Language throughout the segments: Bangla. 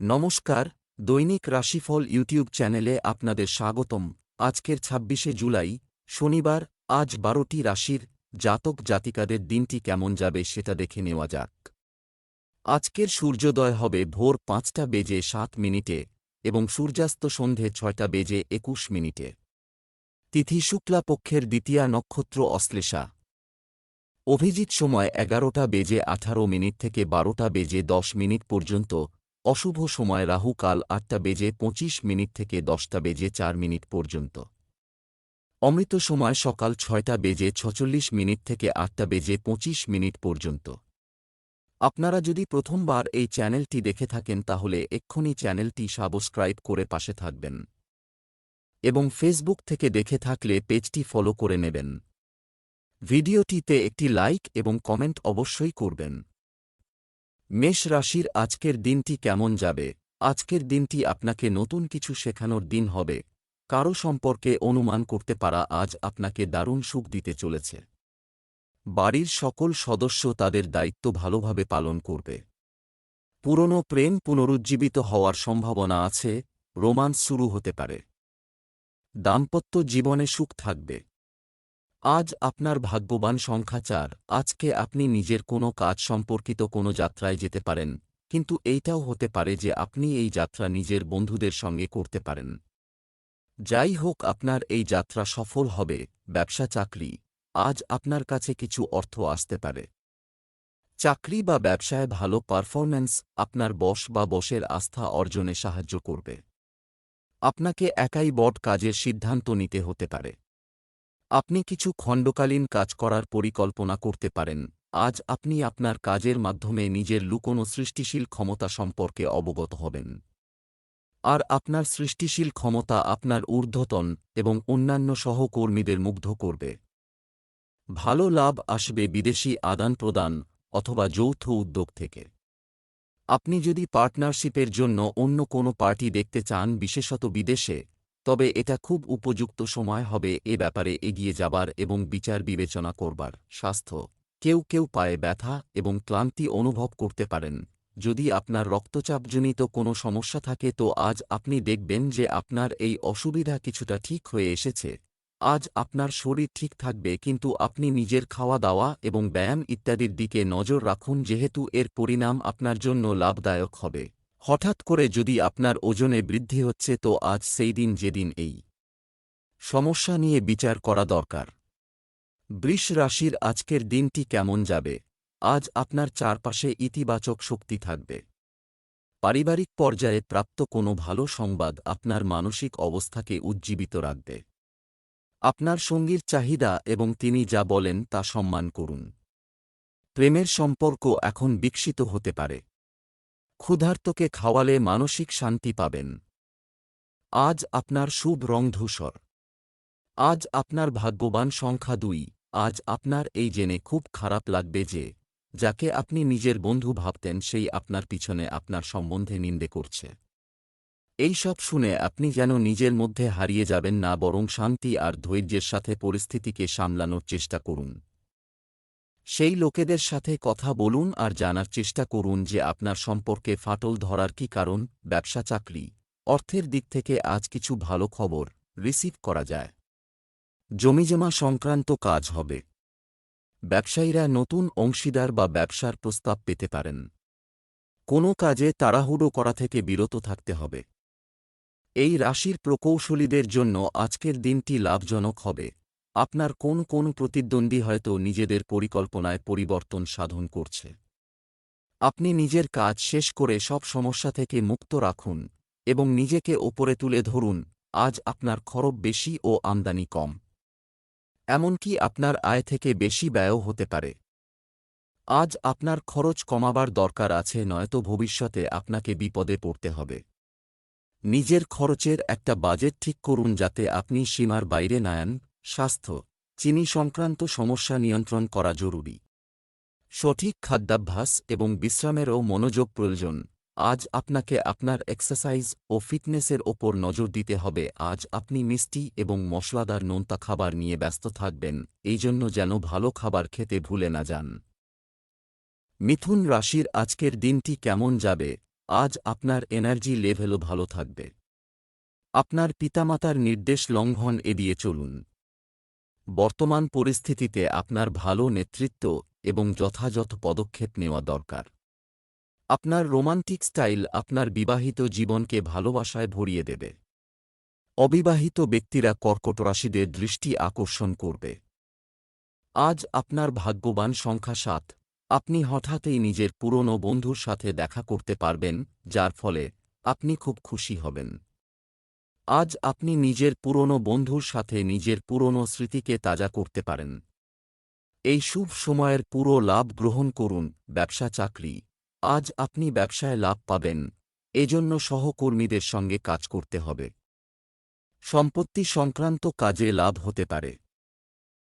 নমস্কার, দৈনিক রাশিফল ইউটিউব চ্যানেলে আপনাদের স্বাগতম। আজকের ছাব্বিশে জুলাই, শনিবার, আজ বারোটি রাশির জাতক জাতিকাদের দিনটি কেমন যাবে সেটা দেখে নেওয়া যাক। আজকের সূর্যোদয় হবে ভোর পাঁচটা বেজে সাত মিনিটে এবং সূর্যাস্ত সন্ধে ছয়টা বেজে একুশ মিনিটে। তিথি শুক্লা পক্ষের দ্বিতীয়া নক্ষত্র অশ্লেষা। অভিজিৎ সময় এগারোটা বেজে আঠারো মিনিট থেকে বারোটা বেজে দশ মিনিট পর্যন্ত অশুভ সময় রাহু কাল আটটা বেজে পঁচিশ মিনিট থেকে দশটা বেজে চার মিনিট পর্যন্ত। অমৃত সময় সকাল ছয়টা বেজে ছচল্লিশ মিনিট থেকে আটটা বেজে পঁচিশ মিনিট পর্যন্ত। আপনারা যদি প্রথমবার এই চ্যানেলটি দেখে থাকেন তাহলে এক্ষুনি চ্যানেলটি সাবস্ক্রাইব করে পাশে থাকবেন। এবং ফেসবুক থেকে দেখে থাকলে পেজটি ফলো করে নেবেন। ভিডিওটিতে একটি লাইক এবং কমেন্ট অবশ্যই করবেন। মেষ রাশির আজকের দিনটি কেমন যাবে? আজকের দিনটি আপনাকে নতুন কিছু শেখানোর দিন হবে। কারও সম্পর্কে অনুমান করতে পারা আজ আপনাকে দারুণ সুখ দিতে চলেছে। বাড়ির সকল সদস্য তাদের দায়িত্ব ভালোভাবে পালন করবে। পুরনো প্রেম পুনরুজ্জীবিত হওয়ার সম্ভাবনা আছে, রোমান্স শুরু হতে পারে। দাম্পত্য জীবনে সুখ থাকবে। আজ আপনার ভাগ্যবান সংখ্যা চার। আজকে আপনি নিজের কোনো কাজ সম্পর্কিত কোনো যাত্রায় যেতে পারেন, কিন্তু এইটাও হতে পারে যে আপনি এই যাত্রা নিজের বন্ধুদের সঙ্গে করতে পারেন। যাই হোক, আপনার এই যাত্রা সফল হবে, ব্যবসা, চাকরি। আজ আপনার কাছে কিছু অর্থ আসতে পারে। চাকরি বা ব্যবসায় ভালো পারফরম্যান্স আপনার বস বা বসের আস্থা অর্জনে সাহায্য করবে। আপনাকে একাই বট কাজের সিদ্ধান্ত নিতে হতে পারে। আপনি কিছু খণ্ডকালীন কাজ করার পরিকল্পনা করতে পারেন। আজ আপনি আপনার কাজের মাধ্যমে নিজের লুকোনো সৃষ্টিশীল ক্ষমতা সম্পর্কে অবগত হবেন। আর আপনার সৃষ্টিশীল ক্ষমতা আপনার ঊর্ধ্বতন এবং অন্যান্য সহকর্মীদের মুগ্ধ করবে। ভালো লাভ আসবে বিদেশি আদান প্রদান অথবা যৌথ উদ্যোগ থেকে। আপনি যদি পার্টনারশিপের জন্য অন্য কোনো পার্টি দেখতে চান, বিশেষত বিদেশে তবে এটা খুব উপযুক্ত সময় হবে এ ব্যাপারে এগিয়ে যাবার এবং বিচার বিবেচনা করবার। স্বাস্থ্য। কেউ কেউ পায়ে ব্যথা এবং ক্লান্তি অনুভব করতে পারেন। যদি আপনার রক্তচাপজনিত কোনো সমস্যা থাকে তো আজ আপনি দেখবেন যে আপনার এই অসুবিধা কিছুটা ঠিক হয়ে এসেছে। আজ আপনার শরীর ঠিক থাকবে কিন্তু আপনি নিজের খাওয়া দাওয়া এবং ব্যায়াম ইত্যাদির দিকে নজর রাখুন যেহেতু এর পরিণাম আপনার জন্য লাভদায়ক হবে। হঠাৎ করে যদি আপনার ওজনে বৃদ্ধি হচ্ছে তো আজ সেই দিন যেদিন এই। সমস্যা নিয়ে বিচার করা দরকার। বৃষ রাশির আজকের দিনটি কেমন যাবে? আজ আপনার চারপাশে ইতিবাচক শক্তি থাকবে। পারিবারিক পর্যায়ে প্রাপ্ত কোনো ভালো সংবাদ আপনার মানসিক অবস্থাকে উজ্জীবিত রাখবে। আপনার সঙ্গীর চাহিদা এবং তিনি যা বলেন তা সম্মান করুন। প্রেমের সম্পর্ক এখন বিকশিত হতে পারে। ক্ষুধার্তকে খাওয়ালে মানসিক শান্তি পাবেন। আজ আপনার শুভ রং ধূসর। আজ আপনার ভাগ্যবান সংখ্যা দুই। আজ আপনার এই জেনে খুব খারাপ লাগবে যে, যাকে আপনি নিজের বন্ধু ভাবতেন সেই আপনার পিছনে আপনার সম্বন্ধে নিন্দে করছে। এই সব শুনে আপনি যেন নিজের মধ্যে হারিয়ে যাবেন না, বরং শান্তি আর ধৈর্যের সাথে পরিস্থিতিকে সামলানোর চেষ্টা করুন। সেই লোকেদের সাথে কথা বলুন আর জানার চেষ্টা করুন যে আপনার সম্পর্কে ফাটল ধরার কি কারণ, ব্যবসা চাকরি, অর্থের দিক থেকে আজ কিছু ভালো খবর, রিসিভ করা যায়। জমিজমা সংক্রান্ত কাজ হবে। ব্যবসায়ীরা নতুন অংশীদার বা ব্যবসার প্রস্তাব পেতে পারেন। কোনো কাজে তাড়াহুড়ো করা থেকে বিরত থাকতে হবে। এই রাশির প্রকৌশলীদের জন্য আজকের দিনটি লাভজনক হবে। আপনার কোন কোন প্রতিদ্বন্দ্বী হয়তো নিজেদের পরিকল্পনায় পরিবর্তন সাধন করছে। আপনি নিজের কাজ শেষ করে সব সমস্যা থেকে মুক্ত রাখুন এবং নিজেকে ওপরে তুলে ধরুন, আজ আপনার খরব বেশি ও আমদানি কম। এমনকি আপনার আয় থেকে বেশি ব্যয়ও হতে পারে। আজ আপনার খরচ কমাবার দরকার আছে, নয়তো ভবিষ্যতে আপনাকে বিপদে পড়তে হবে। নিজের খরচের একটা বাজেট ঠিক করুন যাতে আপনি সীমার বাইরে নায়ান স্বাস্থ্য, চিনি সংক্রান্ত সমস্যা নিয়ন্ত্রণ করা জরুরি। সঠিক খাদ্যাভ্যাস এবং বিশ্রামেরও মনোযোগ প্রয়োজন। আজ আপনাকে আপনার এক্সারসাইজ ও ফিটনেসের ওপর নজর দিতে হবে। আজ আপনি মিষ্টি এবং মশলাদার নোনতা খাবার নিয়ে ব্যস্ত থাকবেন, এই জন্য যেন ভালো খাবার খেতে ভুলে না যান। মিথুন রাশির আজকের দিনটি কেমন যাবে? আজ আপনার এনার্জি লেভেলও ভালো থাকবে। আপনার পিতামাতার নির্দেশ লঙ্ঘন এড়িয়ে চলুন। বর্তমান পরিস্থিতিতে আপনার ভালো নেতৃত্ব এবং যথাযথ পদক্ষেপ নেওয়া দরকার। আপনার রোমান্টিক স্টাইল আপনার বিবাহিত জীবনকে ভালোবাসায় ভরিয়ে দেবে। অবিবাহিত ব্যক্তিরা কর্কট রাশিদের দৃষ্টি আকর্ষণ করবে। আজ আপনার ভাগ্যবান সংখ্যা সাত। আপনি হঠাৎই নিজের পুরনো বন্ধুর সাথে দেখা করতে পারবেন, যার ফলে আপনি খুব খুশি হবেন। আজ আপনি নিজের পুরনো বন্ধুর সাথে নিজের পুরনো স্মৃতিকে তাজা করতে পারেন। এই শুভ সময়ের পুরো লাভ গ্রহণ করুন, ব্যবসা চাকরি। আজ আপনি ব্যবসায় লাভ পাবেন, এজন্য সহকর্মীদের সঙ্গে কাজ করতে হবে। সম্পত্তি সংক্রান্ত কাজে লাভ হতে পারে।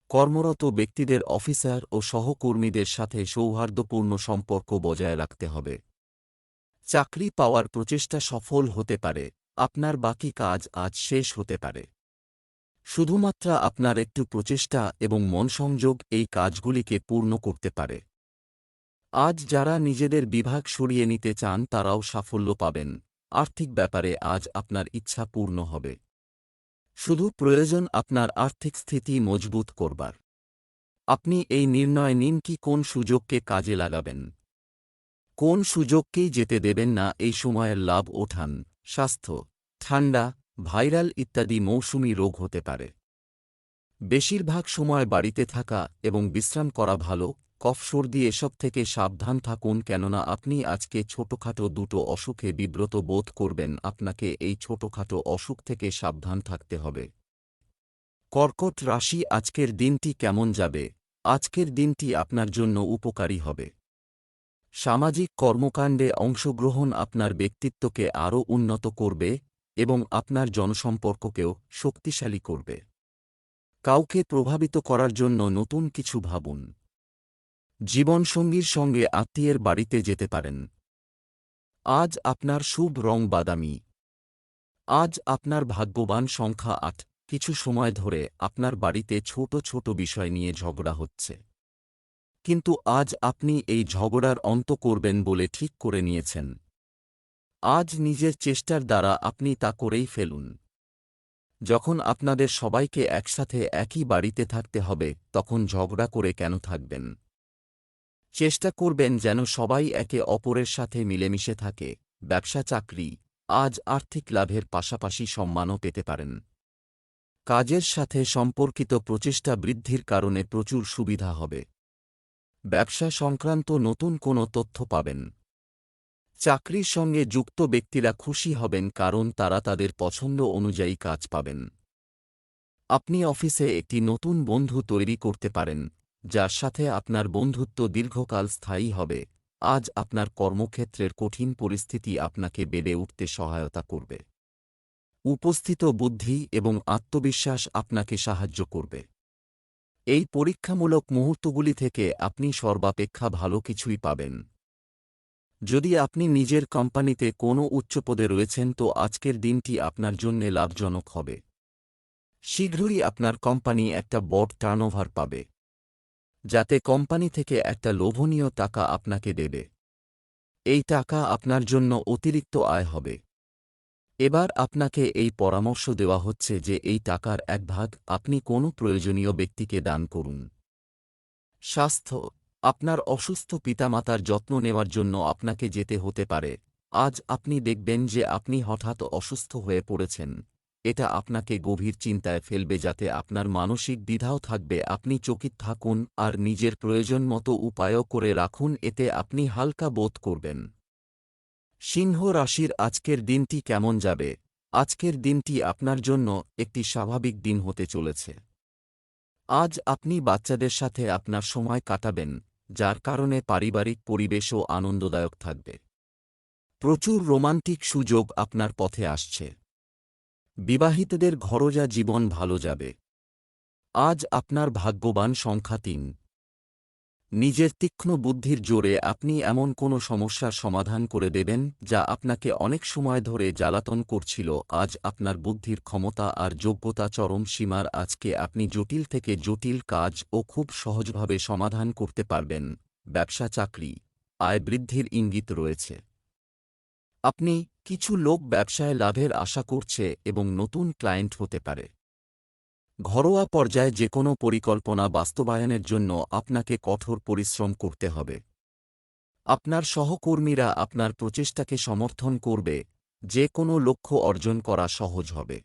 কর্মরত ব্যক্তিদের অফিসার ও সহকর্মীদের সাথে সৌহার্দ্যপূর্ণ সম্পর্ক বজায় রাখতে হবে। চাকরি পাওয়ার প্রচেষ্টা সফল হতে পারে। আপনার বাকি কাজ আজ শেষ হতে পারে। শুধুমাত্র আপনার একটু প্রচেষ্টা এবং মনসংযোগ এই কাজগুলিকে পূর্ণ করতে পারে। আজ যারা নিজেদের বিভাগ সরিয়ে নিতে চান তারাও সাফল্য পাবেন। আর্থিক ব্যাপারে আজ আপনার ইচ্ছা পূর্ণ হবে। শুধু প্রয়োজন আপনার আর্থিক স্থিতি মজবুত করবার। আপনি এই নির্ণয় নিন কি কোন সুযোগকে কাজে লাগাবেন। কোন সুযোগকেই যেতে দেবেন না, এই সময়ের লাভ ওঠান। স্বাস্থ্য, ঠান্ডা, ভাইরাল ইত্যাদি মৌসুমি রোগ হতে পারে। বেশিরভাগ সময় বাড়িতে থাকা এবং বিশ্রাম করা ভালো, কফ, সর্দি এসব থেকে সাবধান থাকুন কেননা আপনি আজকে ছোটখাটো দুটো অসুখে বিব্রত বোধ করবেন, আপনাকে এই ছোটখাটো অসুখ থেকে সাবধান থাকতে হবে। কর্কট রাশি আজকের দিনটি কেমন যাবে? আজকের দিনটি আপনার জন্য উপকারী হবে। সামাজিক কর্মকাণ্ডে অংশগ্রহণ আপনার ব্যক্তিত্বকে আরও উন্নত করবে এবং আপনার জনসম্পর্ককেও শক্তিশালী করবে। কাউকে প্রভাবিত করার জন্য নতুন কিছু ভাবুন। জীবনসঙ্গীর সঙ্গে আত্মীয়ের বাড়িতে যেতে পারেন। আজ আপনার শুভ রং বাদামি। আজ আপনার ভাগ্যবান সংখ্যা আট। কিছু সময় ধরে আপনার বাড়িতে ছোট ছোট বিষয় নিয়ে ঝগড়া হচ্ছে। কিন্তু আজ আপনি এই ঝগড়ার অন্ত করবেন বলে ঠিক করে নিয়েছেন। আজ নিজের চেষ্টার দ্বারা আপনি তা করেই ফেলুন। যখন আপনাদের সবাইকে একসাথে একই বাড়িতে থাকতে হবে, তখন ঝগড়া করে কেন থাকবেন? চেষ্টা করবেন যেন সবাই একে অপরের সাথে মিলেমিশে থাকে, ব্যবসা চাকরি, আজ আর্থিক লাভের পাশাপাশি সম্মানও পেতে পারেন। কাজের সাথে সম্পর্কিত প্রচেষ্টা বৃদ্ধির কারণে প্রচুর সুবিধা হবে। ব্যবসা সংক্রান্ত নতুন কোনো তথ্য পাবেন। চাকরির সঙ্গে যুক্ত ব্যক্তিরা খুশি হবেন কারণ তারা তাদের পছন্দ অনুযায়ী কাজ পাবেন। আপনি অফিসে একটি নতুন বন্ধু তৈরি করতে পারেন, যার সাথে আপনার বন্ধুত্ব দীর্ঘকাল স্থায়ী হবে। আজ আপনার কর্মক্ষেত্রের কঠিন পরিস্থিতি আপনাকে বেড়ে উঠতে সহায়তা করবে। উপস্থিত বুদ্ধি এবং আত্মবিশ্বাস আপনাকে সাহায্য করবে। এই পরীক্ষামূলক মুহূর্তগুলি থেকে আপনি সর্বাপেক্ষা ভালো কিছুই পাবেন। যদি আপনি নিজের কোম্পানিতে কোনো উচ্চপদে রয়েছেন, তো আজকের দিনটি আপনার জন্য লাভজনক হবে। শীঘ্রই আপনার কোম্পানি একটা বড় টার্নওভার পাবে, যাতে কোম্পানি থেকে একটা লোভনীয় টাকা আপনাকে দেবে। এই টাকা আপনার জন্য অতিরিক্ত আয় হবে। এবার আপনাকে এই পরামর্শ দেওয়া হচ্ছে যে এই টাকার এক ভাগ আপনি কোনো প্রয়োজনীয় ব্যক্তিকে দান করুন। স্বাস্থ্য, আপনার অসুস্থ পিতামাতার যত্ন নেওয়ার জন্য আপনাকে যেতে হতে পারে। আজ আপনি দেখবেন যে আপনি হঠাৎ অসুস্থ হয়ে পড়েছেন। এটা আপনাকে গভীর চিন্তায় ফেলবে যাতে আপনার মানসিক দ্বিধাও থাকবে। আপনি চকিত থাকুন আর নিজের প্রয়োজন মতো উপায়ও করে রাখুন, এতে আপনি হালকা বোধ করবেন। সিংহ রাশির আজকের দিনটি কেমন যাবে? আজকের দিনটি আপনার জন্য একটি স্বাভাবিক দিন হতে চলেছে। আজ আপনি বাচ্চাদের সাথে আপনার সময় কাটাবেন, যার কারণে পারিবারিক পরিবেশও আনন্দদায়ক থাকবে। প্রচুর রোমান্টিক সুযোগ আপনার পথে আসছে। বিবাহিতদের ঘরোজা জীবন ভালো যাবে। আজ আপনার ভাগ্যবান সংখ্যা তিন। নিজের তীক্ষ্ণ বুদ্ধির জোরে আপনি এমন কোনো সমস্যার সমাধান করে দেবেন, যা আপনাকে অনেক সময় ধরে জ্বালাতন করছিল। আজ আপনার বুদ্ধির ক্ষমতা আর যোগ্যতা চরম সীমার। আজকে আপনি জটিল থেকে জটিল কাজ ও খুব সহজভাবে সমাধান করতে পারবেন। ব্যবসা, চাকরি। আয় বৃদ্ধির ইঙ্গিত রয়েছে। আপনি কিছু লোক ব্যবসায় লাভের আশা করছে এবং নতুন ক্লায়েন্ট হতে পারে। ঘরোয়া পর্যায়ে যে কোনো পরিকল্পনা বাস্তবায়নের জন্য আপনাকে কঠোর পরিশ্রম করতে হবে। আপনার সহকর্মীরা আপনার প্রচেষ্টাকে সমর্থন করবে যে কোনো লক্ষ্য অর্জন করা সহজ হবে।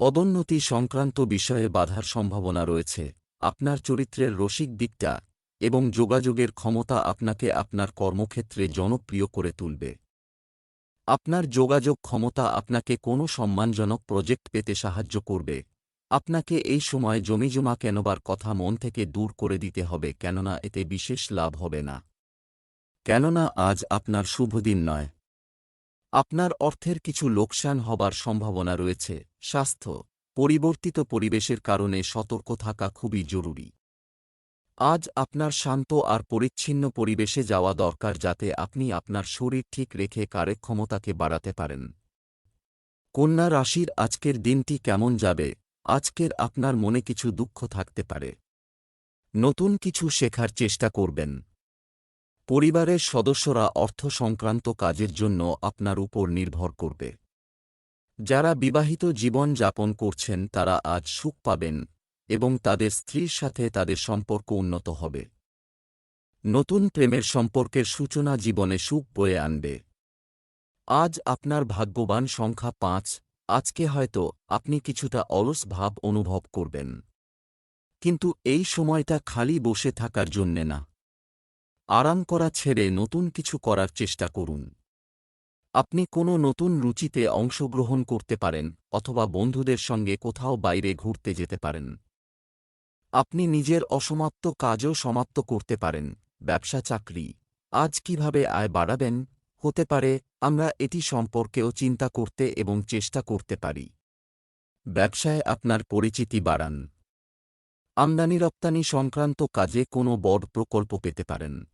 পদোন্নতি সংক্রান্ত বিষয়ে বাধার সম্ভাবনা রয়েছে, আপনার চরিত্রের রসিক দিকটা এবং যোগাযোগের ক্ষমতা আপনাকে আপনার কর্মক্ষেত্রে জনপ্রিয় করে তুলবে। আপনার যোগাযোগ ক্ষমতা আপনাকে কোনো সম্মানজনক প্রজেক্ট পেতে সাহায্য করবে আপনাকে এই সময় জমিজমা কেনবার কথা মন থেকে দূর করে দিতে হবে কেননা এতে বিশেষ লাভ হবে না। কেননা আজ আপনার শুভ দিন নয়। আপনার অর্থের কিছু লোকসান হবার সম্ভাবনা রয়েছে। স্বাস্থ্য, পরিবর্তিত পরিবেশের কারণে সতর্ক থাকা খুবই জরুরি। আজ আপনার শান্ত আর পরিচ্ছিন্ন পরিবেশে যাওয়া দরকার যাতে আপনি আপনার শরীর ঠিক রেখে কার্যক্ষমতাকে বাড়াতে পারেন। কন্যা রাশির আজকের দিনটি কেমন যাবে? আজকের আপনার মনে কিছু দুঃখ থাকতে পারে। নতুন কিছু শেখার চেষ্টা করবেন। পরিবারের সদস্যরা অর্থ সংক্রান্ত কাজের জন্য আপনার উপর নির্ভর করবে। যারা বিবাহিত জীবন যাপন করছেন, তারা আজ সুখ পাবেন এবং তাদের স্ত্রীর সাথে তাদের সম্পর্ক উন্নত হবে। নতুন প্রেমের সম্পর্কের সূচনা জীবনে সুখ বয়ে আনবে। আজ আপনার ভাগ্যবান সংখ্যা পাঁচ আজকে হয়তো আপনি কিছুটা অলস ভাব অনুভব করবেন। কিন্তু এই সময়টা খালি বসে থাকার জন্যে না। আরাম করা ছেড়ে নতুন কিছু করার চেষ্টা করুন। আপনি কোনো নতুন রুচিতে অংশগ্রহণ করতে পারেন অথবা বন্ধুদের সঙ্গে কোথাও বাইরে ঘুরতে যেতে পারেন। আপনি নিজের অসমাপ্ত কাজও সমাপ্ত করতে পারেন ব্যবসা চাকরি আজ কীভাবে আয় বাড়াবেন হতে পারে, আমরা এটি সম্পর্কেও চিন্তা করতে এবং চেষ্টা করতে পারি। ব্যবসায় আপনার পরিচিতি বাড়ান। আমদানি রপ্তানি সংক্রান্ত কাজে কোনো বড় প্রকল্প পেতে পারেন।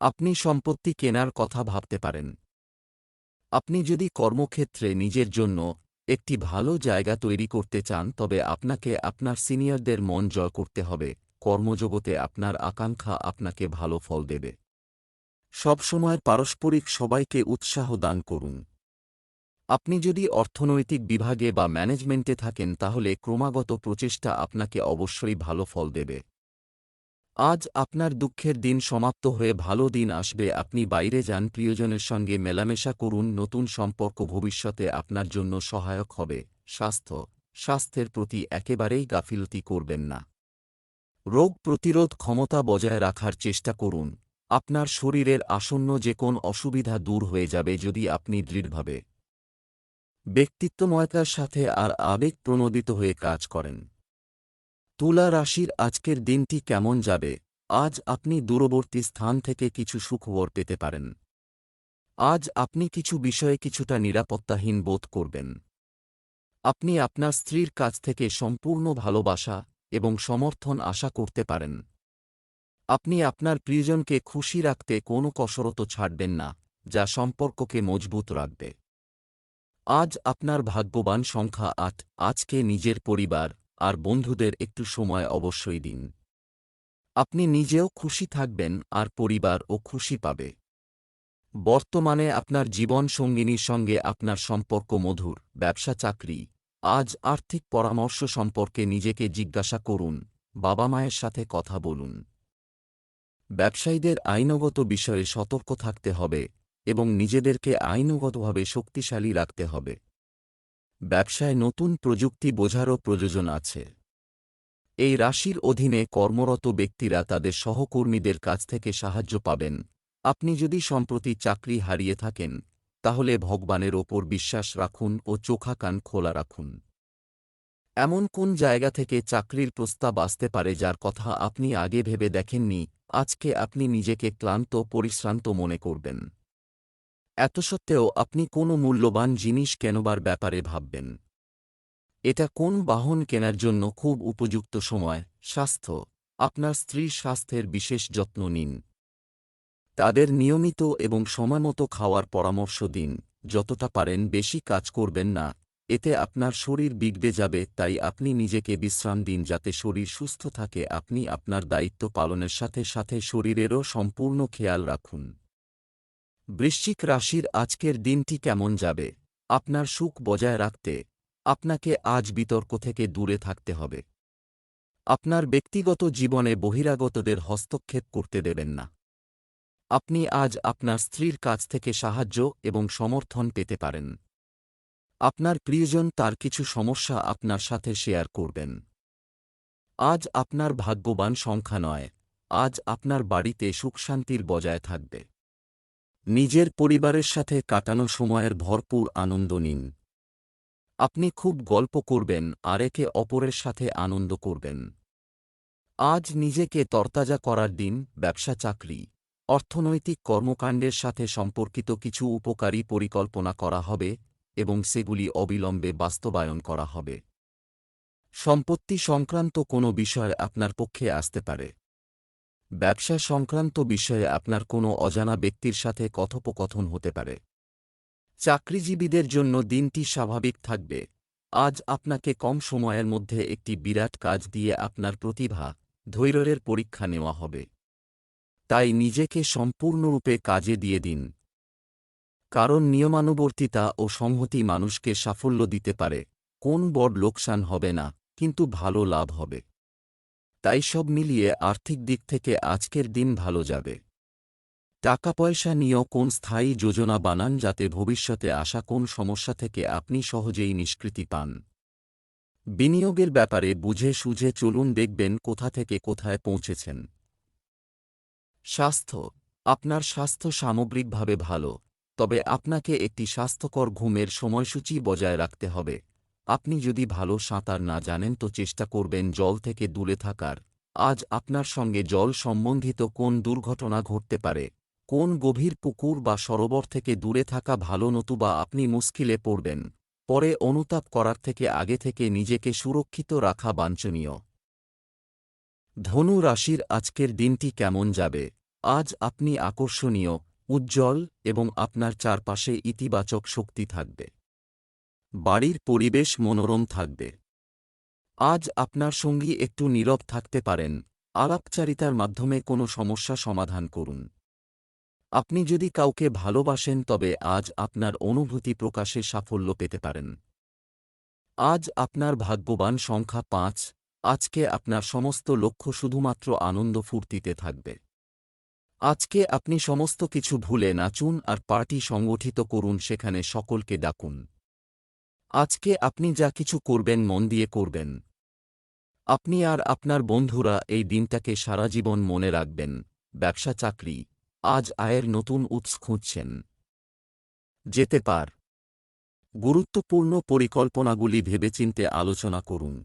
আপনি সম্পত্তি কেনার কথা ভাবতে পারেন। আপনি যদি কর্মক্ষেত্রে নিজের জন্য একটি ভালো জায়গা তৈরি করতে চান, তবে আপনাকে আপনার সিনিয়রদের মন জয় করতে হবে। কর্মজগতে আপনার আকাঙ্ক্ষা আপনাকে ভালো ফল দেবে। সবসময় পারস্পরিক সবাইকে উৎসাহ দান করুন। আপনি যদি অর্থনৈতিক বিভাগে বা ম্যানেজমেন্টে থাকেন, তাহলে ক্রমাগত প্রচেষ্টা আপনাকে অবশ্যই ভালো ফল দেবে। আজ আপনার দুঃখের দিন সমাপ্ত হয়ে ভালো দিন আসবে। আপনি বাইরে যান, প্রিয়জনের সঙ্গে মেলামেশা করুন, নতুন সম্পর্ক ভবিষ্যতে আপনার জন্য সহায়ক হবে। স্বাস্থ্য, স্বাস্থ্যের প্রতি একেবারেই গাফিলতি করবেন না। রোগ প্রতিরোধ ক্ষমতা বজায় রাখার চেষ্টা করুন। আপনার শরীরের আসন্ন যে কোন অসুবিধা দূর হয়ে যাবে যদি আপনি দৃঢ়ভাবে ব্যক্তিত্বময়তার সাথে আর আবেগ প্রণোদিত হয়ে কাজ করেন। তুলা রাশির আজকের দিনটি কেমন যাবে? আজ আপনি দূরবর্তী স্থান থেকে কিছু সুখবর পেতে পারেন। আজ আপনি কিছু বিষয়ে কিছুটা নিরাপত্তাহীন বোধ করবেন। আপনি আপনার স্ত্রীর কাছ থেকে সম্পূর্ণ ভালোবাসা এবং সমর্থন আশা করতে পারেন। আপনি আপনার প্রিয়জনকে খুশি রাখতে কোনো কসরত ছাড়বেন না, যা সম্পর্ককে মজবুত রাখবে। আজ আপনার ভাগ্যবান সংখ্যা আট, আজকে নিজের পরিবার আর বন্ধুদের একটু সময় অবশ্যই দিন। আপনি নিজেও খুশি থাকবেন আর পরিবারও খুশি পাবে। বর্তমানে আপনার জীবন সঙ্গিনীর সঙ্গে আপনার সম্পর্ক মধুর, ব্যবসা চাকরি। আজ আর্থিক পরামর্শ সম্পর্কে নিজেকে জিজ্ঞাসা করুন, বাবা মায়ের সাথে কথা বলুন। ব্যবসায়ীদের আইনগত বিষয়ে সতর্ক থাকতে হবে এবং নিজেদেরকে আইনগতভাবে শক্তিশালী রাখতে হবে। ব্যবসায় নতুন প্রযুক্তি বোঝারও প্রয়োজন আছে। এই রাশির অধীনে কর্মরত ব্যক্তিরা তাদের সহকর্মীদের কাছ থেকে সাহায্য পাবেন। আপনি যদি সম্প্রতি চাকরি হারিয়ে থাকেন, তাহলে ভগবানের ওপর বিশ্বাস রাখুন ও চোখা কান খোলা রাখুন। এমন কোন জায়গা থেকে চাকরির প্রস্তাব আসতে পারে যার কথা আপনি আগে ভেবে দেখেননি? আজকে আপনি নিজেকে ক্লান্ত, পরিশ্রান্ত মনে করবেন। এত সত্ত্বেও আপনি কোনো মূল্যবান জিনিস কেনবার ব্যাপারে ভাববেন। এটা কোন বাহন কেনার জন্য খুব উপযুক্ত সময়, স্বাস্থ্য, আপনার স্ত্রীর স্বাস্থ্যের বিশেষ যত্ন নিন। তাদের নিয়মিত এবং সময়মতো খাওয়ার পরামর্শ দিন, যতটা পারেন বেশি কাজ করবেন না। এতে আপনার শরীর বিগড়ে যাবে, তাই আপনি নিজেকে বিশ্রাম দিন যাতে শরীর সুস্থ থাকে, আপনি আপনার দায়িত্ব পালনের সাথে সাথে শরীরেরও সম্পূর্ণ খেয়াল রাখুন। বৃশ্চিক রাশির আজকের দিনটি কেমন যাবে? আপনার সুখ বজায় রাখতে, আপনাকে আজ বিতর্ক থেকে দূরে থাকতে হবে। আপনার ব্যক্তিগত জীবনে বহিরাগতদের হস্তক্ষেপ করতে দেবেন না। আপনি আজ আপনার স্ত্রীর কাছ থেকে সাহায্য এবং সমর্থন পেতে পারেন। আপনার প্রিয়জন তার কিছু সমস্যা আপনার সাথে শেয়ার করবেন। আজ আপনার ভাগ্যবান সংখ্যা নয়, আজ আপনার বাড়িতে সুখশান্তির বজায় থাকবে। নিজের পরিবারের সাথে কাটানো সময়ের ভরপুর আনন্দ নিন। আপনি খুব গল্প করবেন, আর একে অপরের সাথে আনন্দ করবেন। আজ নিজেকে তরতাজা করার দিন, ব্যবসা চাকরি, অর্থনৈতিক কর্মকাণ্ডের সাথে সম্পর্কিত কিছু উপকারী পরিকল্পনা করা হবে এবং সেগুলি অবিলম্বে বাস্তবায়ন করা হবে। সম্পত্তি সংক্রান্ত কোনো বিষয় আপনার পক্ষে আসতে পারে। ব্যবসা সংক্রান্ত বিষয়ে আপনার কোনো অজানা ব্যক্তির সাথে কথোপকথন হতে পারে। চাকরিজীবীদের জন্য দিনটি স্বাভাবিক থাকবে। আজ আপনাকে কম সময়ের মধ্যে একটি বিরাট কাজ দিয়ে আপনার প্রতিভা ধৈর্যের পরীক্ষা নেওয়া হবে। তাই নিজেকে সম্পূর্ণরূপে কাজে দিয়ে দিন। কারণ নিয়মানুবর্তিতা ও সংহতি মানুষকে সাফল্য দিতে পারে। কোন বড় লোকসান হবে না, কিন্তু ভালো লাভ হবে। তাই সব মিলিয়ে আর্থিক দিক থেকে আজকের দিন ভালো যাবে। টাকা পয়সা নিয়েও কোন স্থায়ী যোজনা বানান যাতে ভবিষ্যতে আসা কোন সমস্যা থেকে আপনি সহজেই নিষ্কৃতি পান। বিনিয়োগের ব্যাপারে বুঝে সুঝে চলুন দেখবেন কোথা থেকে কোথায় পৌঁছেছেন। স্বাস্থ্য। আপনার স্বাস্থ্য সামগ্রিকভাবে ভালো। তবে আপনাকে একটি স্বাস্থ্যকর ঘুমের সময়সূচি বজায় রাখতে হবে। আপনি যদি ভালো সাঁতার না জানেন তো চেষ্টা করবেন জল থেকে দূরে থাকার। আজ আপনার সঙ্গে জল সম্বন্ধিত কোন দুর্ঘটনা ঘটতে পারে? কোন গভীর পুকুর বা সরোবর থেকে দূরে থাকা ভালো নতুবা আপনি মুশকিলে পড়বেন? পরে অনুতাপ করার থেকে আগে থেকে নিজেকে সুরক্ষিত রাখা বাঞ্ছনীয়। ধনু রাশির আজকের দিনটি কেমন যাবে? আজ আপনি আকর্ষণীয় উজ্জ্বল এবং আপনার চারপাশে ইতিবাচক শক্তি থাকবে। বাড়ির পরিবেশ মনোরম থাকবে। আজ আপনার সঙ্গী একটু নীরব থাকতে পারেন, আলাপচারিতার মাধ্যমে কোনো সমস্যা সমাধান করুন। আপনি যদি কাউকে ভালোবাসেন তবে আজ আপনার অনুভূতি প্রকাশে সাফল্য পেতে পারেন। আজ আপনার ভাগ্যবান সংখ্যা পাঁচ, আজকে আপনার সমস্ত লক্ষ্য শুধুমাত্র আনন্দ ফুর্তিতে থাকবে। আজকে আপনি সমস্ত কিছু ভুলে নাচুন আর পার্টি সংগঠিত করুন, সেখানে সকলকে ডাকুন। আজকে আপনি যা কিছু করবেন, মন দিয়ে করবেন। আপনি আর আপনার বন্ধুরা এই দিনটাকে সারা জীবন মনে রাখবেন। ব্যবসা, চাকরি, আজ আয়ের নতুন উৎস খুঁজছেন। যেতে পার। গুরুত্বপূর্ণ পরিকল্পনাগুলি ভেবেচিন্তে আলোচনা করুন।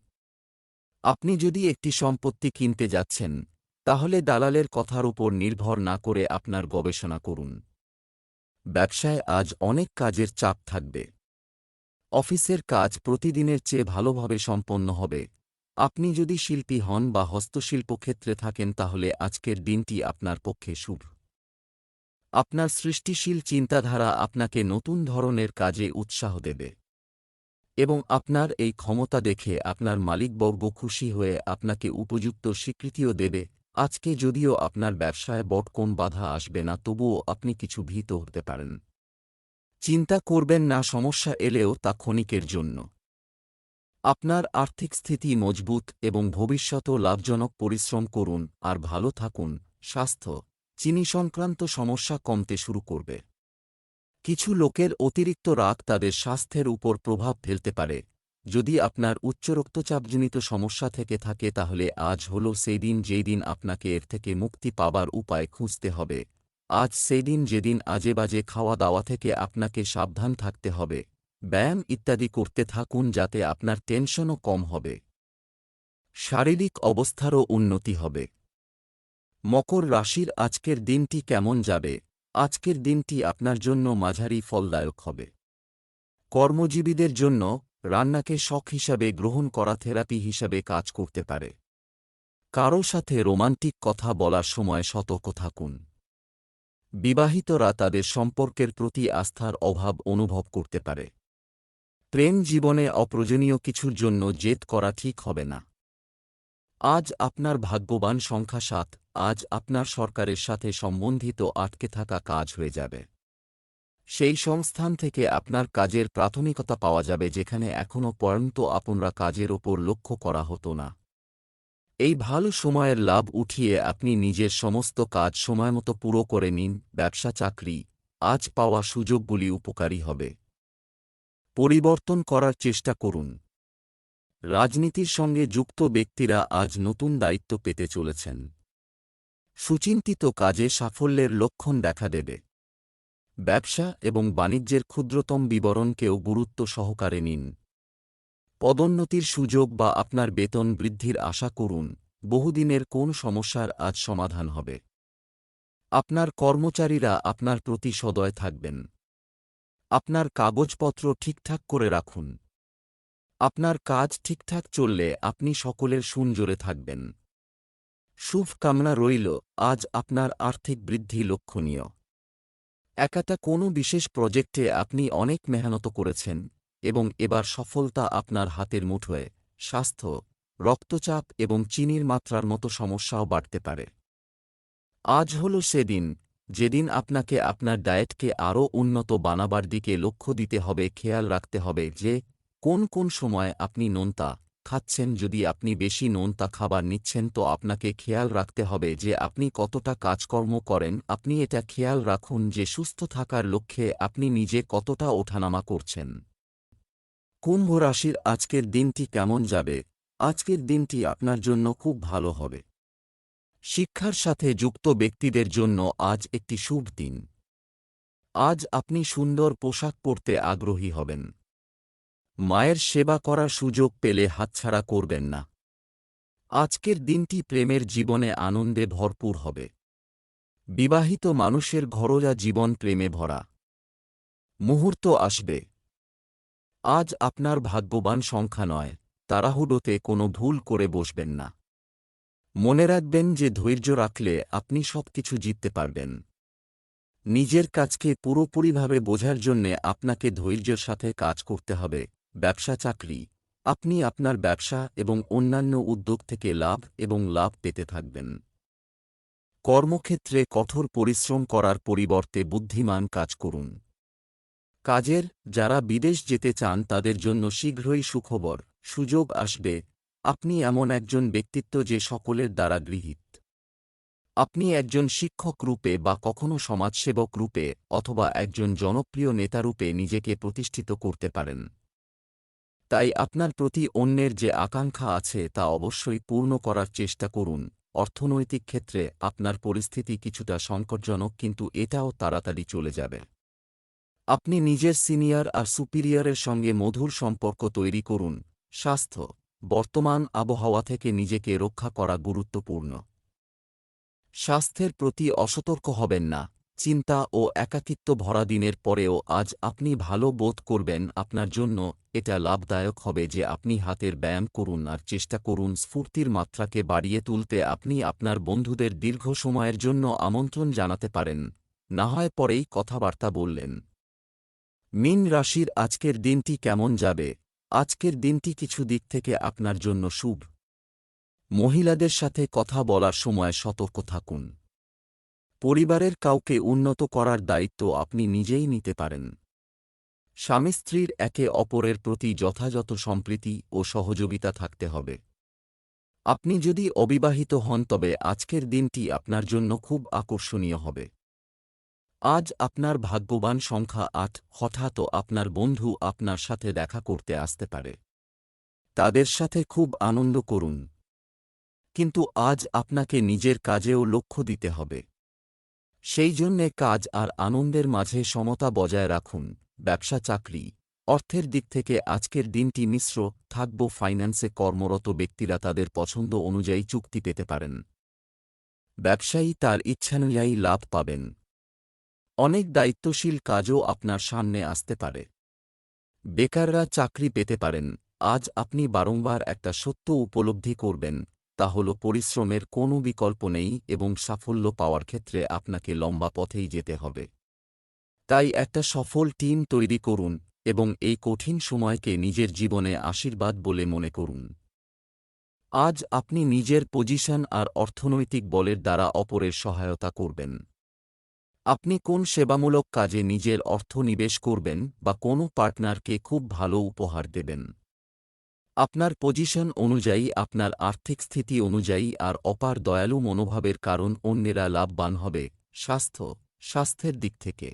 আপনি যদি একটি সম্পত্তি কিনতে যাচ্ছেন তাহলে দালালের কথার উপর নির্ভর না করে আপনার গবেষণা করুন। ব্যবসায় আজ অনেক কাজের চাপ থাকবে। অফিসের কাজ প্রতিদিনের চেয়ে ভালোভাবে সম্পন্ন হবে। আপনি যদি শিল্পী হন বা হস্তশিল্প ক্ষেত্রে থাকেন তাহলে আজকের দিনটি আপনার পক্ষে শুভ। আপনার সৃষ্টিশীল চিন্তাধারা আপনাকে নতুন ধরনের কাজে উৎসাহ দেবে। এবং আপনার এই ক্ষমতা দেখে আপনার মালিকবর্গ খুশি হয়ে আপনাকে উপযুক্ত স্বীকৃতিও দেবে। আজকে যদিও আপনার ব্যবসায় বট কোন বাধা আসবে না, তবুও আপনি কিছু ভীত হতে পারেন। চিন্তা করবেন না, সমস্যা এলেও তা ক্ষণিকের জন্য। আপনার আর্থিক স্থিতি মজবুত এবং ভবিষ্যতও লাভজনক পরিশ্রম করুন আর ভালো থাকুন। স্বাস্থ্য, চিনি সংক্রান্ত সমস্যা কমতে শুরু করবে। কিছু লোকের অতিরিক্ত রাগ তাদের স্বাস্থ্যের উপর প্রভাব ফেলতে পারে। যদি আপনার উচ্চ রক্তচাপজনিত সমস্যা থেকে থাকে, তাহলে আজ হল সেই দিন যেই দিন আপনাকে এর থেকে মুক্তি পাবার উপায় খুঁজতে হবে। আজ সেই দিন যেদিন আজে বাজে খাওয়া দাওয়া থেকে আপনাকে সাবধান থাকতে হবে। ব্যায়াম ইত্যাদি করতে থাকুন, যাতে আপনার টেনশনও কম হবে। শারীরিক অবস্থারও উন্নতি হবে। মকর রাশির আজকের দিনটি কেমন যাবে? আজকের দিনটি আপনার জন্য মাঝারি ফলদায়ক হবে। কর্মজীবীদের জন্য রান্নাকে শখ হিসাবে গ্রহণ করা থেরাপি হিসাবে কাজ করতে পারে। কারও সাথে রোমান্টিক কথা বলার সময় সতর্ক থাকুন। বিবাহিতরা তাদের সম্পর্কের প্রতি আস্থার অভাব অনুভব করতে পারে। প্রেম জীবনে অপ্রয়োজনীয় কিছুর জন্য জেদ করা ঠিক হবে না। আজ আপনার ভাগ্যবান সংখ্যা সাত, আজ আপনার সরকারের সাথে সম্বন্ধিত আটকে থাকা কাজ হয়ে যাবে। সেই সংস্থান থেকে আপনার কাজের প্রাথমিকতা পাওয়া যাবে যেখানে এখনও পর্যন্ত আপনারা কাজের ওপর লক্ষ্য করা হতো না। এই ভালো সময়ের লাভ উঠিয়ে আপনি নিজের সমস্ত কাজ সময়মতো পুরো করে নিন, ব্যবসা, চাকরি, আজ পাওয়া সুযোগগুলি উপকারী হবে। পরিবর্তন করার চেষ্টা করুন। রাজনীতির সঙ্গে যুক্ত ব্যক্তিরা আজ নতুন দায়িত্ব পেতে চলেছেন। সুচিন্তিত কাজে সাফল্যের লক্ষণ দেখা দেবে। ব্যবসা এবং বাণিজ্যের ক্ষুদ্রতম বিবরণকেও গুরুত্ব সহকারে নিন। পদোন্নতির সুযোগ বা আপনার বেতন বৃদ্ধির আশা করুন, বহুদিনের কোন সমস্যার আজ সমাধান হবে। আপনার কর্মচারীরা আপনার প্রতি সদয় থাকবেন। আপনার কাগজপত্র ঠিকঠাক করে রাখুন। আপনার কাজ ঠিকঠাক চললে আপনি সকলের সুনজোরে থাকবেন। শুভ কামনা রইল, আজ আপনার আর্থিক বৃদ্ধি লক্ষণীয়। একাটা কোনো বিশেষ প্রজেক্টে আপনি অনেক মেহনত করেছেন, এবং এবার সফলতা আপনার হাতের মুঠোয় স্বাস্থ্য, রক্তচাপ এবং চিনির মাত্রার মতো সমস্যাও বাড়তে পারে। আজ হল সেদিন, যেদিন আপনাকে আপনার ডায়েটকে আরও উন্নত বানাবার দিকে লক্ষ্য দিতে হবে, খেয়াল রাখতে হবে যে কোন কোন সময় আপনি নোনতা খাচ্ছেন যদি আপনি বেশি নোনতা খাবার নিচ্ছেন তো আপনাকে খেয়াল রাখতে হবে যে আপনি কতটা কাজকর্ম করেন। আপনি এটা খেয়াল রাখুন যে সুস্থ থাকার লক্ষ্যে আপনি নিজে কতটা ওঠানামা করছেন। কুম্ভ রাশির আজকের দিনটি কেমন যাবে? আজকের দিনটি আপনার জন্য খুব ভালো হবে। শিক্ষার সাথে যুক্ত ব্যক্তিদের জন্য আজ একটি শুভ দিন। আজ আপনি সুন্দর পোশাক পরতে আগ্রহী হবেন। মায়ের সেবা করার সুযোগ পেলে হাতছাড়া করবেন না। আজকের দিনটি প্রেমের জীবনে আনন্দে ভরপুর হবে। বিবাহিত মানুষের ঘরোয়া জীবন প্রেমে ভরা। মুহূর্ত আসবে। আজ আপনার ভাগ্যবান সংখ্যা নয়, তাড়াহুড়োতে কোনো ভুল করে বসবেন না। মনে রাখবেন যে ধৈর্য রাখলে আপনি সবকিছু জিততে পারবেন। নিজের কাজকে পুরোপুরিভাবে বোঝার জন্যে আপনাকে ধৈর্যের সাথে কাজ করতে হবে। ব্যবসা চাকরি। আপনি আপনার ব্যবসা এবং অন্যান্য উদ্যোগ থেকে লাভ এবং লাভ পেতে থাকবেন। কর্মক্ষেত্রে কঠোর পরিশ্রম করার পরিবর্তে বুদ্ধিমান কাজ করুন। কাজের, যারা বিদেশ যেতে চান তাদের জন্য শীঘ্রই সুখবর, সুযোগ আসবে। আপনি এমন একজন ব্যক্তিত্ব যে সকলের দ্বারা গৃহীত। আপনি একজন শিক্ষক রূপে বা কখনো সমাজসেবক রূপে অথবা একজন জনপ্রিয় নেতারূপে নিজেকে প্রতিষ্ঠিত করতে পারেন। তাই আপনার প্রতি অন্যের যে আকাঙ্ক্ষা আছে তা অবশ্যই পূর্ণ করার চেষ্টা করুন। অর্থনৈতিক ক্ষেত্রে আপনার পরিস্থিতি কিছুটা সংকটজনক কিন্তু এটাও তাড়াতাড়ি চলে যাবে। আপনি নিজের সিনিয়র আর সুপিরিয়রের সঙ্গে মধুর সম্পর্ক তৈরি করুন। স্বাস্থ্য, বর্তমান আবহাওয়া থেকে নিজেকে রক্ষা করা গুরুত্বপূর্ণ। স্বাস্থ্যের প্রতি অসতর্ক হবেন না। চিন্তা ও একাকিত্ব ভরা দিনের পরেও আজ আপনি ভালো বোধ করবেন আপনার জন্য, এটা লাভদায়ক হবে যে আপনি হাতের ব্যায়াম করুন আর চেষ্টা করুন স্ফূর্তির মাত্রাকে বাড়িয়ে তুলতে আপনি আপনার বন্ধুদের দীর্ঘ সময়ের জন্য আমন্ত্রণ জানাতে পারেন। না হয় পরেই কথাবার্তা বললেন। মিন রাশির আজকের দিনটি কেমন যাবে? আজকের দিনটি কিছু দিক থেকে আপনার জন্য শুভ। মহিলাদের সাথে কথা বলার সময় সতর্ক থাকুন। পরিবারের কাউকে উন্নত করার দায়িত্ব আপনি নিজেই নিতে পারেন। স্বামী স্ত্রীর একে অপরের প্রতি যথাযথ সম্প্রীতি ও সহযোগিতা থাকতে হবে। আপনি যদি অবিবাহিত হন, তবে আজকের দিনটি আপনার জন্য খুব আকর্ষণীয় হবে। আজ আপনার ভাগ্যবান সংখ্যা আট, হঠাৎ আপনার বন্ধু আপনার সাথে দেখা করতে আসতে পারে। তাদের সাথে খুব আনন্দ করুন। কিন্তু আজ আপনাকে নিজের কাজেও লক্ষ্য দিতে হবে। সেই জন্যে কাজ আর আনন্দের মাঝে সমতা বজায় রাখুন, ব্যবসা চাকরি। অর্থের দিক থেকে আজকের দিনটি মিশ্র, থাকব ফাইন্যান্সে কর্মরত ব্যক্তিরা তাদের পছন্দ অনুযায়ী চুক্তি পেতে পারেন। ব্যবসায়ী তার ইচ্ছানুযায়ী লাভ পাবেন। অনেক দায়িত্বশীল কাজও আপনার সামনে আসতে পারে। বেকাররা চাকরি পেতে পারেন। আজ আপনি বারংবার একটা সত্য উপলব্ধি করবেন তা হল পরিশ্রমের কোনো বিকল্প নেই এবং সাফল্য পাওয়ার ক্ষেত্রে আপনাকে লম্বা পথেই যেতে হবে। তাই একটা সফল টিম তৈরি করুন এবং এই কঠিন সময়কে নিজের জীবনে আশীর্বাদ বলে মনে করুন। আজ আপনি নিজের পজিশন আর অর্থনৈতিক বলের দ্বারা অপরের সহায়তা করবেন। আপনি কোন সেবামূলক কাজে নিজের অর্থ নিবেশ করবেন বা কোনো পার্টনারকে খুব ভালো উপহার দেবেন। আপনার পজিশন অনুযায়ী, আপনার আর্থিক স্থিতি অনুযায়ী আর অপার দয়ালু মনোভাবের কারণ অন্যেরা লাভবান হবে। স্বাস্থ্য, স্বাস্থ্যের দিক থেকে।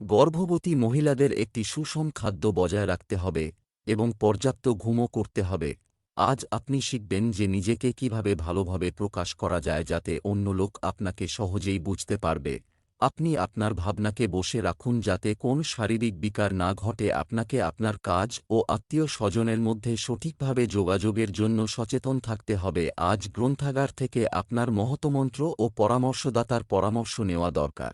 গর্ভবতী মহিলাদের একটি সুষম খাদ্য বজায় রাখতে হবে এবং পর্যাপ্ত ঘুমও করতে হবে। আজ আপনি শিখবেন যে নিজেকে কীভাবে ভালোভাবে প্রকাশ করা যায় যাতে অন্য লোক আপনাকে সহজেই বুঝতে পারবে। আপনি আপনার ভাবনাকে বসে রাখুন যাতে কোন শারীরিক বিকার না ঘটে আপনাকে আপনার কাজ ও আত্মীয় স্বজনের মধ্যে সঠিকভাবে যোগাযোগের জন্য সচেতন থাকতে হবে। আজ গ্রন্থাগার থেকে আপনার মহতমন্ত্র ও পরামর্শদাতার পরামর্শ নেওয়া দরকার।